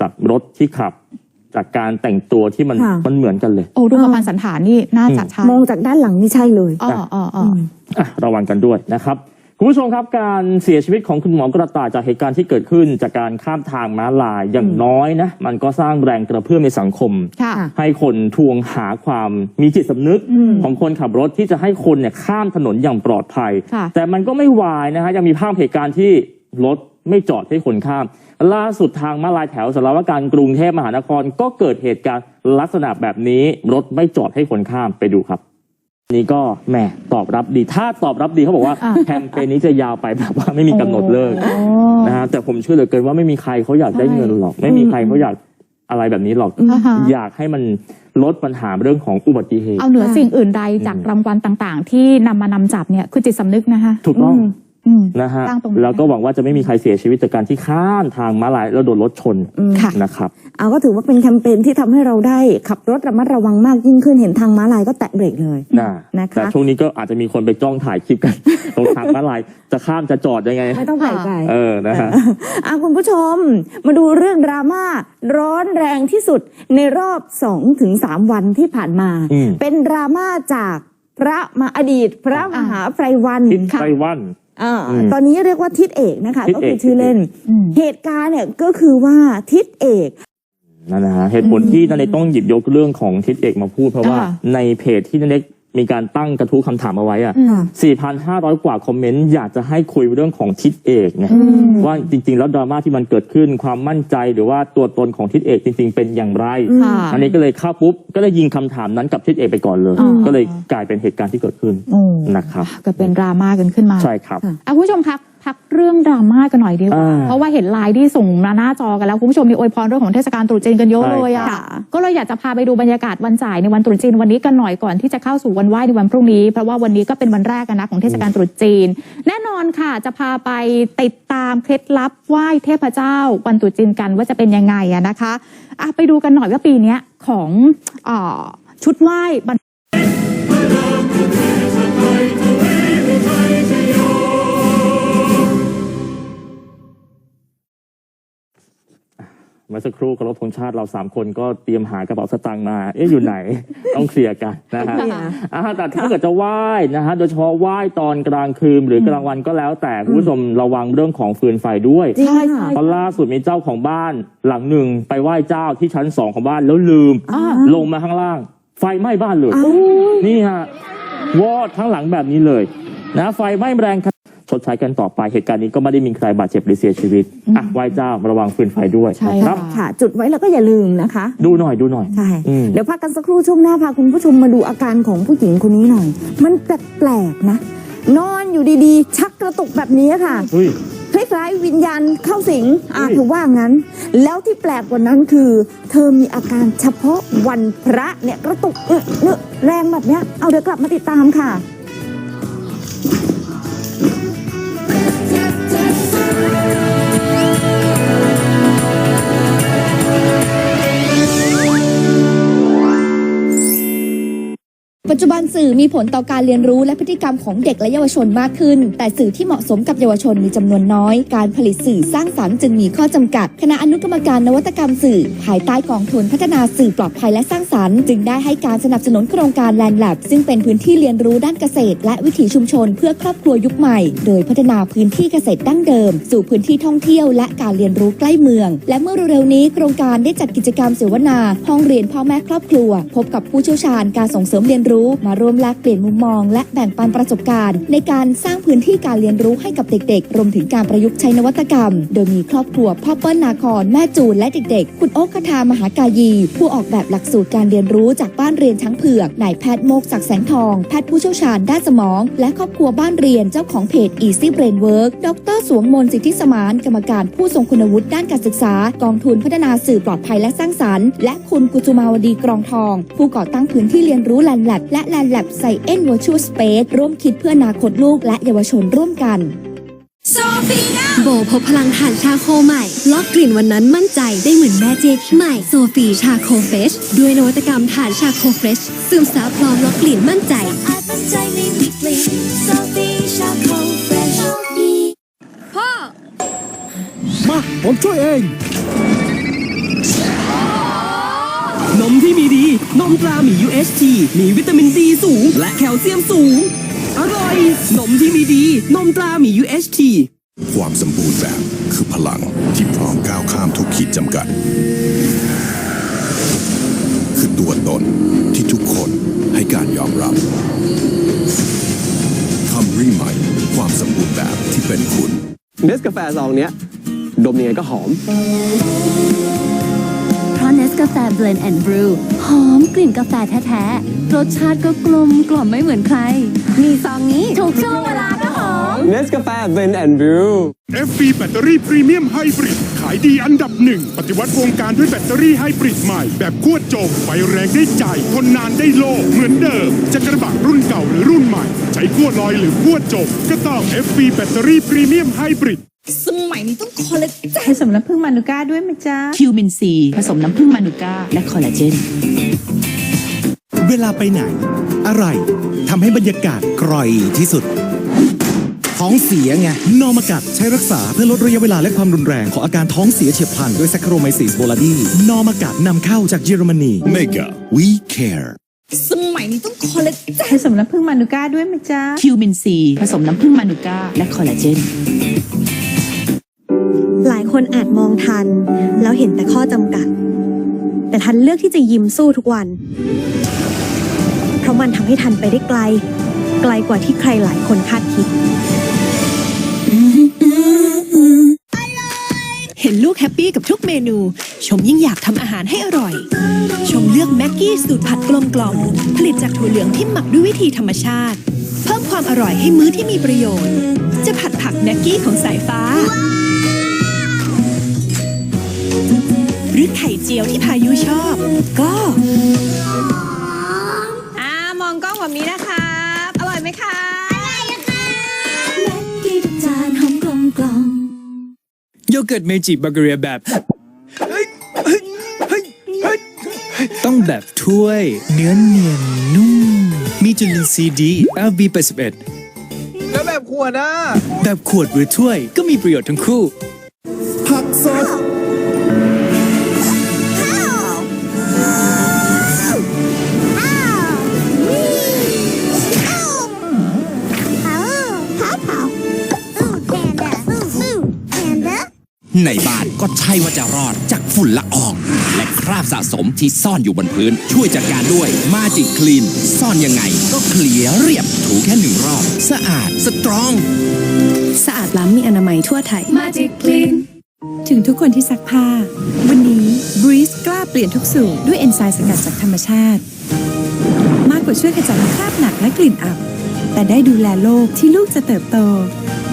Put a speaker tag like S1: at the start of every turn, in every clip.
S1: จากรถที่ขับ จากการแต่งตัวที่มัน
S2: ค่ะ
S1: มันเหมือนกันเลย
S3: โอ้รูปพรรณสันฐานนี่น่าจะใช่
S2: มองจากด้านหลังนี่ใช่เลย
S3: อ๋ออ๋ออ๋ออ
S1: อะระวังกันด้วยนะครับคุณผู้ชมครับการเสียชีวิตของคุณหมอกระต่ายจากเหตุการณ์ที่เกิดขึ้น จากการข้ามทางม้าลายอย่างน้อยนะมันก็สร้างแรงกระเพื่อมในสังคม
S3: ค่ะ
S2: ค่ะ
S1: ให้คนทวงหาความมีจิตสำนึก
S2: อืม
S1: ของคนขับรถที่จะให้คนเนี่ยข้ามถนนอย่างปลอดภัย
S3: ค่ะ
S1: แต่มันก็ไม่วายนะฮะยังมีภาพเหตุการณ์ที่รถ ไม่จอดให้คนข้าม ล่าสุดทางมาลายแถวสารวการกรุงเทพมหานครก็เกิดเหตุการณ์ลักษณะแบบนี้รถไม่จอดให้คนข้ามไปดูครับนี่ก็แหมตอบรับดีถ้าตอบรับดีเขาบอกว่า
S3: อ่า
S1: แคมเปญนี้จะยาวไปแบบว่าไม่มีกำหนดเลิก
S3: โอ้
S1: นะฮะแต่ผมเชื่อเหลือเกินว่าไม่มีใครเขาอยากได้เงินหรอก ไม่มีใครเขาอยากอะไรแบบนี้หรอก
S3: อ่าฮะ
S1: อยากให้มันลดปัญหาเรื่องของอุบัติเหตุ
S3: เอาเหนือสิ่งอื่นใดจากรางวัลต่าง ๆ ที่นำมานำจับเนี่ยคือจิตสำนึกนะคะ
S1: ถูกต้อง
S3: มอืม
S1: นะฮะ
S3: ตั้งตรงนั้น
S1: แล้วก็หวังว่าจะไม่มีใครเสียชีวิตจากการที่ข้ามทางม้าลายแล้วโดนรถชน
S2: อืม
S3: ค่ะ
S1: นะครับ
S2: เอาก็ถือว่าเป็นแคมเปญที่ทำให้เราได้ขับรถระมัดระวังมากยิ่งขึ้นเห็นทางม้าลายก็แตะเบรกเลย
S1: นะ
S2: นะคะ
S1: แต่ช่วงนี้ก็อาจจะมีคนไปจ้องถ่ายคลิปกันตรงทางม้าลายจะข้ามจะจอดยังไง
S2: ไม่ต้องไกลไกล
S1: เออนะฮะ
S2: อะคุณผู้ชมมาดูเรื่องดราม่าร้อนแรงที่สุดในรอบ2ถึง3วันที่ผ่านมา
S1: อืม
S2: เป็นดราม่าจากพระมาอดีต พระมหาไพรวัน
S1: ทิศไต้หวัน
S2: อ่า
S1: อืม
S2: ตอนนี้เรียกว่าทิศเอกนะคะ
S1: ทิศ
S2: ก็
S1: เอก
S2: คือชื่อเล่น
S3: อืม
S2: เหตุการณ์เนี่ยก็คือว่าทิศเอก
S1: นั่นนะฮะเหตุผลที่นันเนกต้องหยิบยกเรื่องของทิศเอกมาพูดเพราะว่า
S3: อ่า
S1: ในเพจที่นันเนก มีการตั้งกระทู้คำถามเอาไว้อะ
S3: อืม
S1: 4,500 กว่าคอมเมนต์อยากจะให้คุยเรื่องของทิศเอกไง
S3: อืม
S1: ว่าจริง ๆ แล้วดราม่าที่มันเกิดขึ้นความมั่นใจหรือว่าตัวตนของทิศเอกจริง ๆ เป็นอย่างไร
S3: ค่ะ
S1: อันนี้ก็เลยเข้าปุ๊บก็เลยยิงคำถามนั้นกับทิศเอกไปก่อนเลย
S3: อ๋อ
S1: ก็เลยกลายเป็นเหตุการณ์ที่เกิดขึ้น
S3: โอ้
S1: นะครับ
S3: ก็เป็นดราม่ากันขึ้นมา
S1: ใช่ครับ
S3: อะคุณผู้ชมพัก พักเรื่องดราม่ากันหน่อยดีกว่า
S1: อ่า
S3: เพราะว่าเห็นไลน์ที่ส่งมาหน้าจอกันแล้ว คุณผู้ชมมีอวยพรเรื่องของเทศกาลตรุษจีนกันเยอะ
S1: ใช่
S3: เลยอะ
S2: ค่ะ
S3: ก็เลยอยากจะพาไปดูบรรยากาศวันจ่ายในวันตรุษจีนวันนี้กันหน่อยก่อนที่จะเข้าสู่วันไหว้ในวันพรุ่งนี้ เพราะว่าวันนี้ก็เป็นวันแรกอะนะของเทศกาลตรุษจีน แน่นอนค่ะจะพาไปติดตามเคล็ดลับไหว้เทพเจ้า วันตรุษจีนกันว่าจะเป็นยังไงอะนะคะอะไปดูกันหน่อยว่าปีเนี้ยของเออชุดไหว้บรร
S1: เมื่อสักครู่เคารพธงชาติเราสามคนก็เตรียมหากระเป๋าสตางค์มา เอ๊ะอยู่ไหน ต้องเคลียร์กันนะฮะ
S2: เนี่ย
S1: อ่าแต่ถ้าเกิดจะไหว้นะฮะโดยเฉพาะไหว้ตอนกลางคืนหรือกลางวันก็แล้วแต่คุณผู้ชมระวังเรื่องของฟืนไฟด้วย
S2: จริง
S3: ใช่
S2: ค่ะ
S1: เพราะล่าสุดมีเจ้าของบ้านหลังหนึ่งไปไหว้เจ้าที่ชั้นสองของบ้านแล้วลืม
S3: อ่า
S1: ลงมาข้างล่าง ไฟไหม้บ้านเลย
S2: อ้าว
S1: นี่ฮะวอดทั้งหลังแบบนี้เลย นะไฟไหม้แรงครับ ชดใช้กันต่อไปเหตุการณ์นี้ก็ไม่ได้มีใครบาดเจ็บหรือเสียชีวิตอะไหว้เจ้าระวังฟืนไฟด้วย
S3: ใช่
S1: นะครับ
S3: ค่ะ
S2: ค่ะ จุดไว้แล้วก็อย่าลืมนะคะ
S1: ดูหน่อยดูหน่อย
S2: ใช่
S1: อืม
S2: เดี๋ยวพักกันสักครู่ช่วงหน้าพาคุณผู้ชมมาดูอาการของผู้หญิงคนนี้หน่อย มันแปลกๆนะ นอนอยู่ดีๆ ชักกระตุกแบบนี้ค่ะ
S1: เฮ้ย
S2: คล้ายๆวิญญาณเข้าสิงอา
S1: อุ้ย
S2: ถือว่างั้น แล้วที่แปลกกว่านั้นคือ เธอมีอาการเฉพาะวันพระเนี่ยกระตุกเอะเนอะแรงแบบเนี้ยเอาเดี๋ยวกลับมาติดตามค่ะ
S4: ปัจจุบันสื่อมีผลต่อการเรียนรู้และพฤติกรรมของเด็กและเยาวชนมากขึ้น แต่สื่อที่เหมาะสมกับเยาวชนมีจำนวนน้อย การผลิตสื่อสร้างสรรค์จึงมีข้อจำกัด คณะอนุกรรมการนวัตกรรมสื่อ ภายใต้กองทุนพัฒนาสื่อปลอดภัยและสร้างสรรค์ จึงได้ให้การสนับสนุนโครงการแลนด์แลบซึ่งเป็นพื้นที่เรียนรู้ด้านเกษตร และวิถีชุมชน เพื่อครอบครัวยุคใหม่ โดยพัฒนาพื้นที่เกษตรดั้งเดิม สู่พื้นที่ท่องเที่ยวและการเรียนรู้ใกล้เมือง และเมื่อเร็วๆนี้โครงการได้จัดกิจกรรมเสวนา ห้องเรียนพ่อแม่ครอบครัว พบกับผู้เชี่ยวชาญการส่งเสริมเรียนรู้มาร่วมแลกเปลี่ยนมุมมอง และแบ่งปันประสบการณ์ ในการสร้างพื้นที่การเรียนรู้ให้กับเด็กๆ รวมถึงการประยุกต์ใช้นวัตกรรม โดยมีครอบครัวพ่อเปิ้ลนาคอนแม่จูนและเด็กๆ คุณโอ๊คคทามหากายี ผู้ออกแบบหลักสูตรการเรียนรู้จากบ้านเรียนช้างเผือกนายแพทย์โมกศักดิ์แสงทอง แพทย์ผู้เชี่ยวชาญด้านสมอง และครอบครัวบ้านเรียนเจ้าของเพจ Easy Brain Work ดรสวงมนสิทธิสมานกรรมการผู้ทรงคุณวุฒิด้านการศึกษากองทุนพัฒนาสื่อปลอดภัยและสร้างสรรค์ และคุณกุจุมาวดีกรองทอง ผู้ก่อตั้งพื้นที่เรียนรู้แลนแลบและแลนแลบไซเอ็น Virtual Space ร่วมคิดเพื่ออนาคตลูกและเยาวชนร่วมกัน
S5: โบพบพลังฐานชาโคใหม่ ล็อกกลิ่นวันนั้นมั่นใจได้เหมือนแม่เจใหม่โซฟีชาโคเฟชด้วยนวัตกรรมฐานชาโคเฟชซึมซับพร้อมล็อกกลิ่นมั่นใจ
S6: อาจมั่นใจในวิกฤตโซฟีชาโคเฟรช
S7: มาผมช่วยเอง มตราหมี UHT มีวิตามินซีสูง และแคลเซียมสูง อร่อย นมที่มีดี นมตราหมี UHT
S8: ความสมบูรณ์แบบคือพลังที่พร้อมก้าวข้ามทุกขีดจำกัด คือตัวตนที่ทุกคนให้การยอมรับคำรีใหม่ความสมบูรณ์แบบที่เป็นคุณ
S7: เนสกาแฟซองเนี้ย ดมยังไงก็หอม
S5: เพราะเนสกาแฟเบลนด์แอนด์บรูหอมกลิ่นกาแฟแท้ๆ รสชาติก็กลมกล่อมไม่เหมือนใคร มีซองนี้ถูกช่วงเวลาก็หอม
S7: เนสกาแฟเบนแอนด์บรู
S9: FB แบตเตอรี่พรีเมียมไฮบริดขายดีอันดับหนึ่ง ปฏิวัติวงการด้วยแบตเตอรี่ไฮบริดใหม่ แบบขั้วโจมไฟแรงได้ใจ ทนนานได้โลเหมือนเดิม จะกระบะรุ่นเก่าหรือรุ่นใหม่ ใช้ขั้วลอยหรือขั้วโจมก็ต้อง FB แบตเตอรี่พรีเมียมไฮบริด
S2: สมัยนี้ต้องคอลเลกเจน
S10: ผสมน้ำผึ้งมานูก้าด้วยไหมจ๊ะ คิวมินซีผสมน้ำผึ้งมานูก้าและคอลลาเจน
S11: เวลาไปไหน อะไรทำให้บรรยากาศกร่อยที่สุด ท้องเสียไง นอมกัดใช้รักษาเพื่อลดระยะเวลาและความรุนแรง ของอาการท้องเสียเฉียบพลันด้วยแซคโครไมซิสโบลาดีนอมกัดนำเข้าจากเยอรมนี
S8: Mega We Care
S2: สมัยนี้ต้องคอลเลกเจน
S10: ผสมน้ำผึ้งมานูก้าด้วยไหมจ๊ะ คิวมินซีผสมน้ำผึ้งมานูก้าและคอลลาเจน
S5: หลายคนอาจมองทัน แล้วเห็นแต่ข้อจำกัด แต่ทันเลือกที่จะยิ้มสู้ทุกวัน เพราะมันทำให้ทันไปได้ไกล ไกลกว่าที่ใครหลายคนคาดคิด
S10: เห็นลูกแฮปปี้กับทุกเมนู ชมยิ่งอยากทำอาหารให้อร่อย ชมเลือกแม็กกี้สูตรผัดกลมกล่อมผลิตจากถั่วเหลืองที่หมักด้วยวิธีธรรมชาติ เพิ่มความอร่อยให้มื้อที่มีประโยชน์ จะผัดผักแม็กกี้ของสายฟ้า รือไข่เจียวที่พายุชอบ ก็
S3: อ่ามองกล้องแบบนี้นะครับอร่อยไหมคะ
S6: แม็กกี้ทุกจานหอมกลมกล่อม
S11: โยเกิร์ตเมจิบัลเกเรียแบบ ต้องแบบถ้วย เนื้อเนียนนุ่ม มีจุลินทรีย์ดี LB81
S7: แล้วแบบขวดอะ
S11: แบบขวดหรือถ้วยก็มีประโยชน์ทั้งคู่
S12: ในบ้านก็ใช่ว่าจะรอดจากฝุ่นละออง และคราบสะสมที่ซ่อนอยู่บนพื้น ช่วยจัดการด้วยมาจิกคลีนซ่อนยังไง ก็เคลียร์เรียบถูแค่หนึ่งรอบ สะอาดสตรอง
S5: สะอาดล้ำมีอนามัยทั่วไทย
S6: Magic Clean
S10: ถึงทุกคนที่ซักผ้า วันนี้ Breeze กล้าเปลี่ยนทุกสูตรด้วยเอนไซม์สกัดจากธรรมชาติ มากกว่าช่วยขจัดคราบหนักและกลิ่นอับ แต่ได้ดูแลโลกที่ลูกจะเติบโต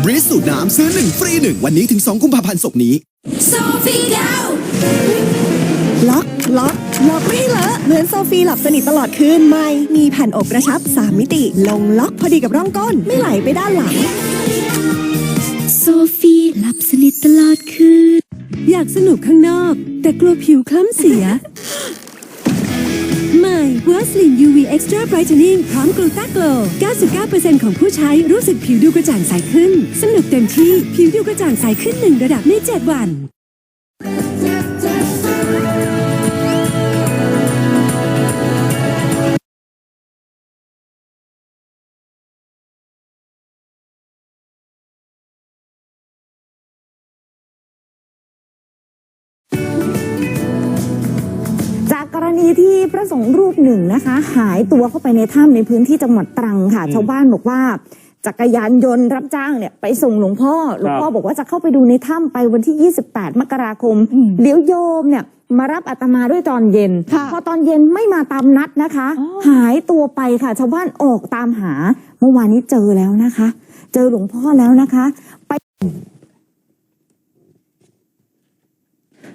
S11: บริสสูตรน้ำซื้อ 1 ฟรี 1 วันนี้ถึง 2 กุมภาพันธ์ศกนี้
S6: Sophie Dow
S5: ล็อกล็อกล็อกไม่ให้เลอะเหมือนโซฟีหลับสนิทตลอดคืนไม่ มีแผ่นอบกระชับ 3 มิติ ลงล็อกพอดีกับร่องก้น ไม่ไหลไปด้านหลัง
S6: โซฟีหลับสนิทตลอดคืน
S5: อยากสนุกข้างนอก แต่กลัวผิวคล้ำเสีย เวอร์สลิน UV Extra Brightening พร้อมกลูตาโกล 99%ของผู้ใช้รู้สึกผิวดูกระจ่างใสขึ้น สนุกเต็มที่ผิวดูกระจ่างใสขึ้นหนึ่งระดับใน 7 วัน
S2: ณีที่พระสงฆ์รูปหนึ่งนะคะ หายตัวเข้าไปในถ้ำในพื้นที่จังหวัดตรังค่ะ ชาวบ้านบอกว่าจักรยานยนต์รับจ้างเนี่ยไปส่งหลวงพ่อ หลวงพ่อบอกว่าจะเข้าไปดูในถ้ำไปวันที่ 28 มกราคม เดี๋ยวโยมเนี่ยมารับอาตมาด้วยตอนเย็น
S3: ค่ะ
S2: พอตอนเย็นไม่มาตามนัดนะคะ
S3: อ๋อ
S2: หายตัวไปค่ะ ชาวบ้านออกตามหา เมื่อวานนี้เจอแล้วนะคะ เจอหลวงพ่อแล้วนะคะ ไป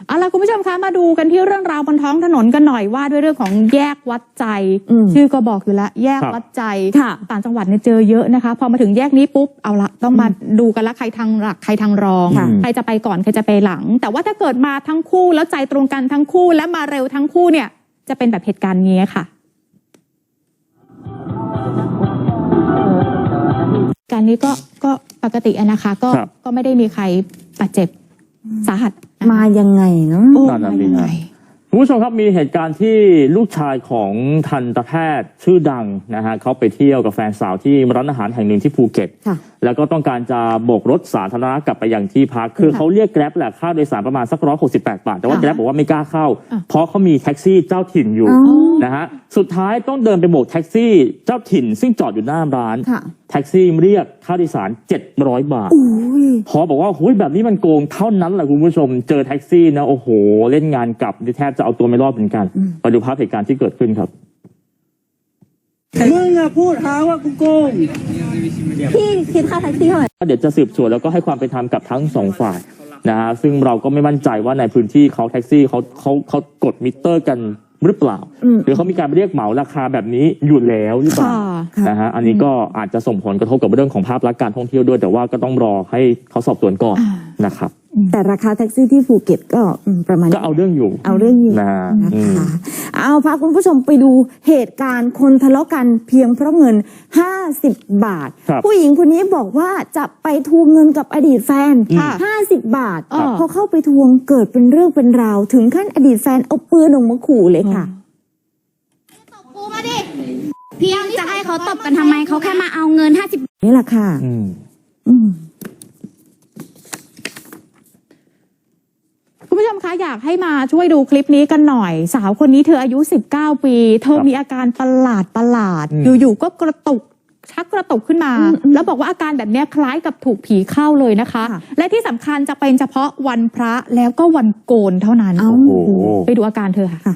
S3: เอาล่ะคุณผู้ชมคะมาดูกันที่เรื่องราวบนท้องถนนกันหน่อยว่าด้วยเรื่องของแยกวัดใจ
S2: อืม
S3: ชื่อก็บอกอยู่แล้วแยก
S1: ครับ
S3: วัดใจ
S2: ค่ะ
S3: ต่างจังหวัดเนี่ยเจอเยอะนะคะ พอมาถึงแยกนี้ปุ๊บเอาละต้องมาดูกันละใครทางหลักใครทางรอง
S2: ค่ะ
S3: ใครจะไปก่อนใครจะไปหลัง แต่ว่าถ้าเกิดมาทั้งคู่แล้วใจตรงกันทั้งคู่และมาเร็วทั้งคู่เนี่ยจะเป็นแบบเหตุการณ์นี้ค่ะ การนี้ก็ก็ปกติอะนะคะก็
S1: ครับ
S3: ก็ไม่ได้มีใครบาดเจ็บสาหัส
S2: มายังไงเนาะ
S3: โอ้
S1: นั่นน่ะ
S3: มา
S1: สิ
S3: ยัง
S1: ฮะ
S3: ไง
S1: คุณผู้ชมครับมีเหตุการณ์ที่ลูกชายของทันตแพทย์ชื่อดังนะฮะเขาไปเที่ยวกับแฟนสาวที่ร้านอาหารแห่งหนึ่งที่ภูเก็ต
S2: ค่ะ
S1: แล้วก็ต้องการจะโบกรถสาธารณะกลับไปยังที่พัก คือเขาเรียกแกร็บแหละค่าโดยสารประมาณสักร้อยหกสิบแปดบาท แต่ว่า
S2: ค่ะ
S1: แกร็บบอกว่าไม่กล้าเข้า
S3: อะ
S1: เพราะเขามีแท็กซี่เจ้าถิ่นอยู่
S2: อ๋อ
S1: นะฮะ สุดท้ายต้องเดินไปโบกแท็กซี่เจ้าถิ่น ซึ่งจอดอยู่หน้าร้าน
S2: ค่ะ
S1: แท็กซี่เรียกค่าโดยสาร 700 บาท
S2: อุ้ย
S1: พอบอกว่าโอ้ยแบบนี้มันโกงเท่านั้นแหละคุณผู้ชม เจอแท็กซี่นะ โอ้โห เล่นงานกลับนี่แทบจะเอาตัวไม่รอดเหมือนกันไปดูภาพเหตุการณ์ที่เกิดขึ้นครับ
S7: มึงอะพูดหาว่ากูโกง
S2: พี่คิดค่าแท็กซี่เท่าไหร่
S1: เดี๋ยวจะสืบสวนแล้วก็ให้ความเป็นธรรมกับทั้งสองฝ่ายนะฮะซึ่งเราก็ไม่มั่นใจว่าในพื้นที่เขาแท็กซี่เขาเขาเขากดมิเตอร์กัน หรือเปล่า
S2: อืม
S1: หรือเขามีการเรียกเหมาราคาแบบนี้อยู่แล้วหรือเปล่า
S3: ค่ะ
S1: นะฮะอันนี้ก็อาจจะส่งผลกระทบกับเรื่องของภาพลักษณ์การท่องเที่ยวด้วย แต่ว่าก็ต้องรอให้เขาสอบสวนก่อน
S3: อ่า
S1: นะครับ
S2: แต่ราคาแท็กซี่ที่ภูเก็ตก็อืมประมาณ
S1: ก็เอาเรื่องอยู่
S2: เอาเรื่องอยู่
S1: นะฮะ
S2: นะ
S1: อืม
S2: คะเอาพาคุณผู้ชมไปดูเหตุการณ์คนทะเลาะกันเพียงเพราะเงิน 50 บาท
S1: ครับ
S2: ผู้หญิงคนนี้บอกว่าจะไปทวงเงินกับอดีตแฟน
S3: ค่ะ
S2: 50 บาท
S3: ครับ
S2: พอเข้าไปทวงเกิดเป็นเรื่องเป็นราว ถึงขั้นอดีตแฟนเอาปืนออกมาขู่เลยค่ะ
S6: กูมาดิพี่ยังจะให้เขาตบกันทำไม เขาแค่มาเอาเงินห้าสิบ
S2: นี่แหละค่ะ
S1: อืม
S2: อืม
S3: คุณ ผู้ชมคะอยากให้มาช่วยดูคลิปนี้กันหน่อย สาวคนนี้เธออายุ 19 ปี เธอ
S1: ครับ
S3: มีอาการประหลาดประหลาด
S1: อืม
S3: อยู่ๆก็กระตุกชักกระตุกขึ้นมา แล้วบอกว่าอาการแบบเนี้ยคล้ายกับถูกผีเข้าเลยนะคะ
S2: ค่ะ
S3: และที่สำคัญจะเป็นเฉพาะวันพระแล้วก็วันโกนเท่านั้น
S2: เอ้า
S1: โอ้โห
S3: ไปดูอาการเธอค่ะ
S2: ค่ะ